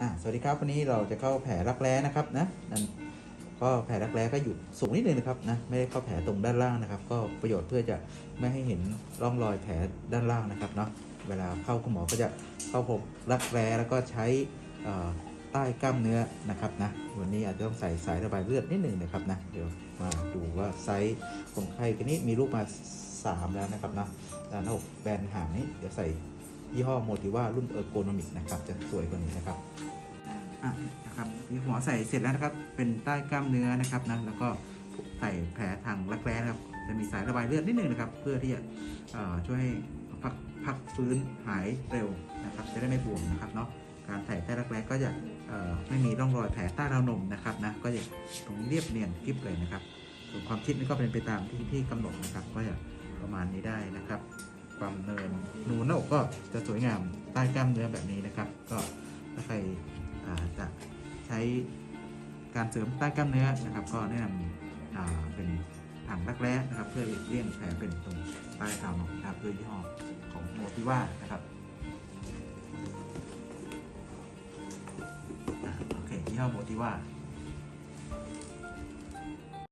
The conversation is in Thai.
อ่าสวัสดีครับวันนี้เราจะเข้าแผลรักแร้นะครับนะนั่นก็แผลรักแร้ก็อยู่สูงนิดนึงนะครับนะไม่ได้เข้าแผลตรงด้านล่างนะครับ ก็ประโยชน์เพื่อจะไม่ให้เห็นร่องรอยแผลด้านล่างนะครับเนาะเวลาเข้าคุณหมอก็จะเข้าพบรักแร้แล้วก็ใช้ใต้กล้ามเนื้อนะครับนะวันนี้อาจจะต้องใส่สายระบายเลือดนิดนึงนะครับนะเดี๋ยวมาดูว่าไซส์คนไข้คนนี้มีลูกมา 3 แล้วนะครับนะด้านหน้าอกแบนหางนี้เดี๋ยวใส่ ยี่ห้อโมติว่ารุ่นเออร์โกนอมิกนะครับจะสวยกว่านี้นะครับอะนะครับที่หมอใส่เสร็จแล้วนะครับเป็นใต้กล้ามเนื้อนะครับนะแล้วก็ใส่แผลทางรักแร้นะครับจะมีสายระบายเลือดนิดนึงนะครับ เพื่อที่จะช่วยให้พักพักฟื้นหายเร็วนะครับ จะได้ไม่บวมนะครับเนาะการใส่ใต้รักแร้ก็จะไม่มีร่องรอยแผลใต้ราวนมนะครับนะก็จะตรงนี้เรียบเนียนกริบเลยนะครับส่วนความชิดนี่ก็เป็นไปตามที่ที่กำหนดนะครับ ก็จะประมาณนี้ได้นะครับ ความเนินนูนหน้าอกก็จะสวยงามใต้กล้ามเนื้อแบบนี้นะครับ ก็ถ้าใครจะใช้การเสริมใต้กล้ามเนื้อนะครับ ก็แนะนำอ่าเป็นถังรักแร้นะครับ เพื่อเลี่ยงแผลเป็นตรงใต้ราวนมนะครับด้วยยี่ห้อของโมติว่านะครับโอเคยี่ห้อโมติว่า